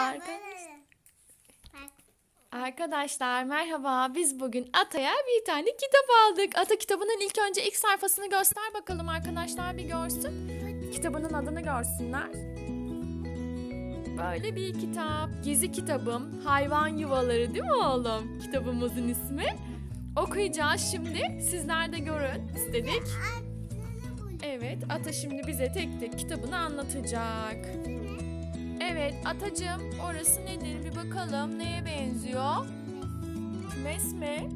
Arkadaş- Arkadaşlar merhaba. Biz bugün Ata'ya bir tane kitap aldık. Ata kitabının ilk önce ilk sayfasını göster bakalım arkadaşlar bir görsün. Kitabının adını görsünler. Böyle bir kitap. Gezi kitabım. Hayvan yuvaları değil mi oğlum? Kitabımızın ismi. Okuyacağız şimdi. Sizler de görün istedik. Evet, Ata şimdi bize tek tek kitabını anlatacak. Evet, Atacığım orası nedir bir bakalım. Neye benziyor? Kümes mi?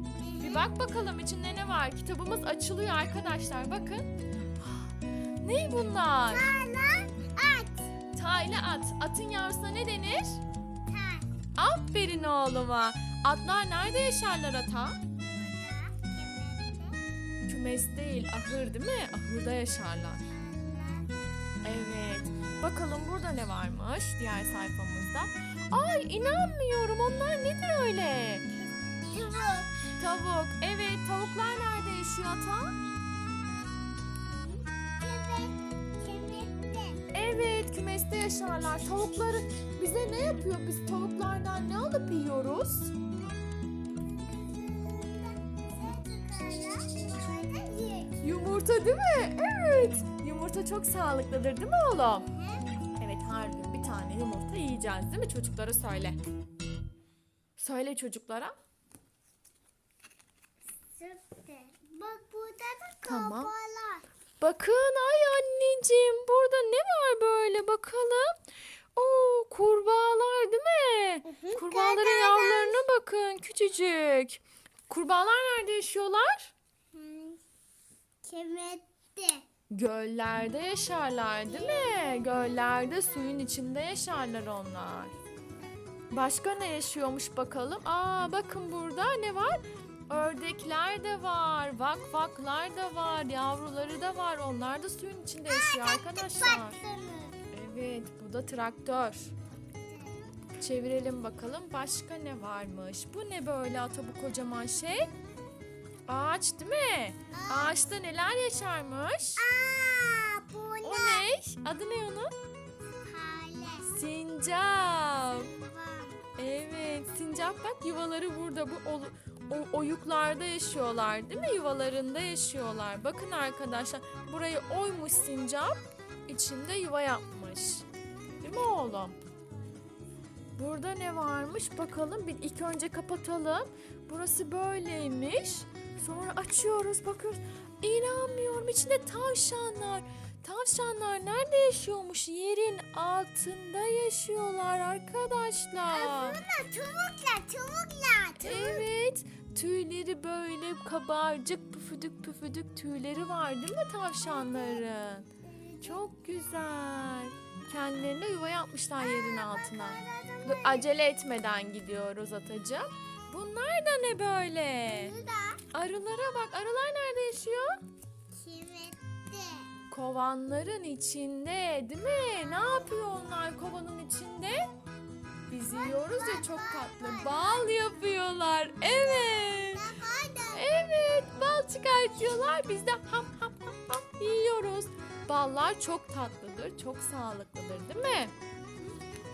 Bir bak bakalım içinde ne var. Kitabımız açılıyor arkadaşlar. Bakın. Ne bunlar? Taylı at. Atın yavrusuna ne denir? Aferin oğluma. Atlar nerede yaşarlar ata? Kümes değil, ahır değil mi? Ahırda yaşarlar. Evet. Bakalım burada ne varmış diğer sayfamızda. Ay inanmıyorum. Onlar nedir öyle? Tavuk. Evet, tavuklar nerede yaşıyor ata? Evet, kümeste yaşarlar. Tavukları bize ne yapıyor? Biz tavuklardan ne alıp yiyoruz? Yumurta değil mi? Evet. Yumurta çok sağlıklıdır değil mi oğlum? Evet her gün bir tane yumurta yiyeceğiz değil mi? Çocuklara söyle. Söyle çocuklara. Bak burada da Tamam. kafalar. Bakın ay anneciğim burada ne var böyle bakalım. Oo kurbağalar değil mi? Kurbağaların kadar. yavrularına bakın küçücük. Kurbağalar nerede yaşıyorlar? Kemette. Göllerde yaşarlar değil mi? Göllerde suyun içinde yaşarlar onlar. Başka ne yaşıyormuş bakalım? Aa bakın burada ne var? Ördekler de var, vakvaklar da var, yavruları da var. Onlar da suyun içinde yaşıyor arkadaşlar. Evet, bu da traktör. Çevirelim bakalım başka ne varmış? Bu ne böyle ata bu kocaman şey? Ağaç değil mi? Ağaçta neler yaşarmış? Aa, bu O ne? Adı ne onun? Hale. Sincap. Evet, sincap bak yuvaları burada bu olu- o oyuklarda yaşıyorlar değil mi? Yuvalarında yaşıyorlar. Bakın arkadaşlar burayı oymuş sincap içinde yuva yapmış. Değil mi oğlum? Burada ne varmış bakalım. Bir ilk önce kapatalım. Burası böyleymiş. Sonra açıyoruz bakıyoruz. İnanmıyorum içinde tavşanlar. Tavşanlar nerede yaşıyormuş? Yerin altında yaşıyorlar arkadaşlar. Bunlar tavuklar, tavuklar. Evet. Tüyleri böyle kabarcık püfüdük püfüdük tüyleri var değil mi tavşanların? Çok güzel. Kendilerine yuva yapmışlar yerin altına. Dur, acele etmeden gidiyoruz atacığım. Bunlar da ne böyle? Bu da Arılara bak. Arılar nerede yaşıyor? kemette. Kovanların içinde değil mi? Ne yapıyor onlar kovanın içinde? Biz yiyoruz ya çok tatlı. Bal yapıyorlar. Evet. Evet bal çıkartıyorlar. Biz de ham ham ham ham yiyoruz. Ballar çok tatlıdır, çok sağlıklıdır değil mi?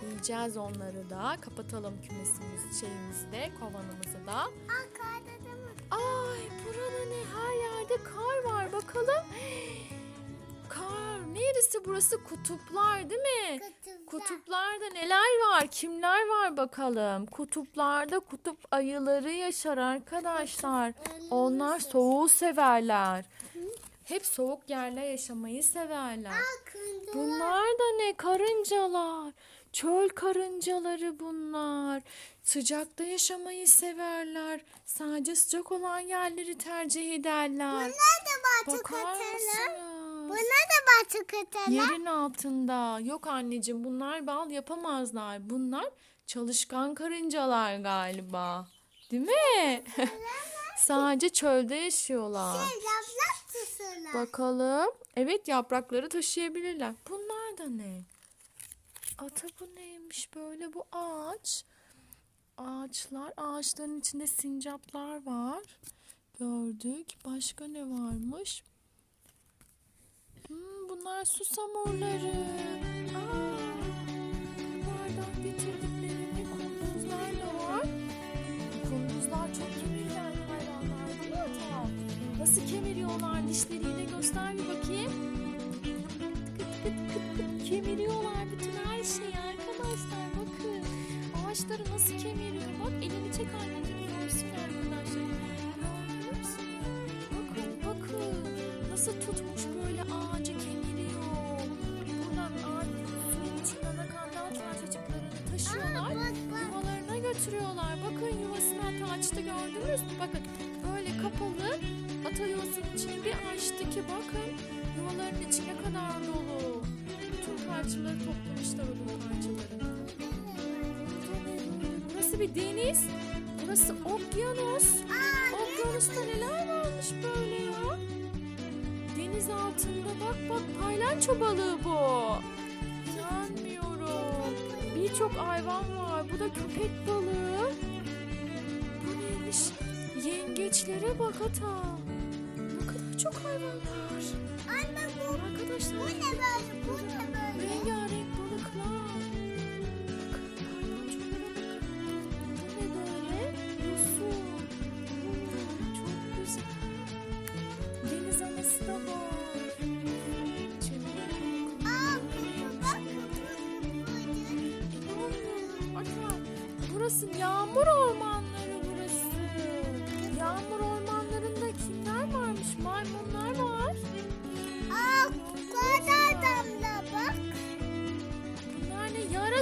Yiyeceğiz onları da. Kapatalım kümesimizi, şeyimizi de, kovanımızı da burası? Kutuplar değil mi? Kutuplar. Kutuplarda neler var? Kimler var bakalım? Kutuplarda kutup ayıları yaşar arkadaşlar. Onlar soğuğu severler. Hep soğuk yerler yaşamayı severler. Bunlar da ne? Karıncalar. Çöl karıncaları bunlar. Sıcakta yaşamayı severler. Sadece sıcak olan yerleri tercih ederler. Bunlar da batık Bakar atalım. Bunlar da batık atalım. Yerin altında. Yok anneciğim bunlar bal yapamazlar. Bunlar çalışkan karıncalar galiba. Değil mi? Sadece çölde yaşıyorlar. Şey, laf tutuyorlar. Bakalım. Evet yaprakları taşıyabilirler. Bunlar da ne? Ata bu neymiş böyle? Bu ağaç. Ağaçlar. Ağaçların içinde sincaplar var. Gördük. Başka ne varmış? Hmm, bunlar susam orları. Bunlardan getirdikleri da var. Kunduzlar çok kemirgen hayvanlar? Nasıl kemiriyorlar dişleriyle göster bir bakayım. Kıt kıt kıt kıt kemiriyorlar bütün her şeyi arkadaşlar bakın. Ağaçları nasıl kemiriyor bak elini çek anneciğim görürsün arkadaşlar. Bakın bakın nasıl tutmuş ata yuvasının içini bir açtı ki bakın yuvaların içi ne kadar dolu. Bütün parçaları toplamışlar odun parçalarını. Burası bir deniz. Burası okyanus. Okyanusta neler varmış böyle ya? Deniz altında bak bak paylanço balığı bu. İnanmıyorum. Birçok hayvan var. Bu da köpek balığı. Yengeçlere bak ata. Ne kadar çok hayvan var. Anne bu, Arkadaşlar. bu ne böyle? Bu ne böyle? Rengarenk balıklar. Bakın paylaşımlara bakın. Bu ne böyle? Yosun. Oo, Çok güzel. Deniz anası da var. Çevireyim Aa, bakalım. bak bu İnanmıyorum. Ata, Burası yağmur ormanları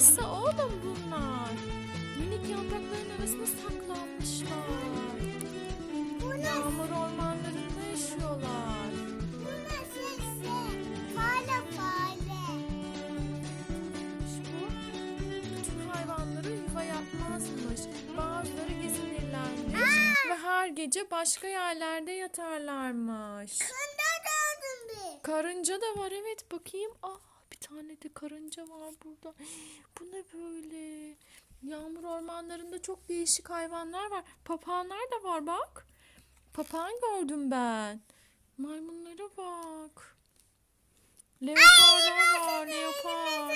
yarasa oğlum bunlar. Minik yaprakların arasında saklanmışlar. Bu? Yağmur ormanlarında yaşıyorlar. Bu ne sesi? Fare fare. Bu? Bütün hayvanları yuva yapmazmış. Bazıları gezinirlermiş. Ve her gece başka yerlerde yatarlarmış. Kında gördüm bir. Karınca da var evet bakayım. Ah bir tane de karınca var burada. Bu ne böyle? Yağmur ormanlarında çok değişik hayvanlar var. Papağanlar da var bak. Papağan gördüm ben. Maymunlara bak. Leoparlar var leopar.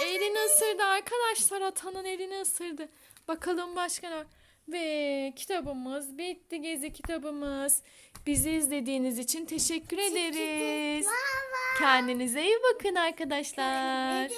Elini ısırdı arkadaşlar atanın elini ısırdı. Bakalım başka ne var? Ve kitabımız bitti gezi kitabımız. Bizi izlediğiniz için teşekkür ederiz. Kendinize iyi bakın arkadaşlar.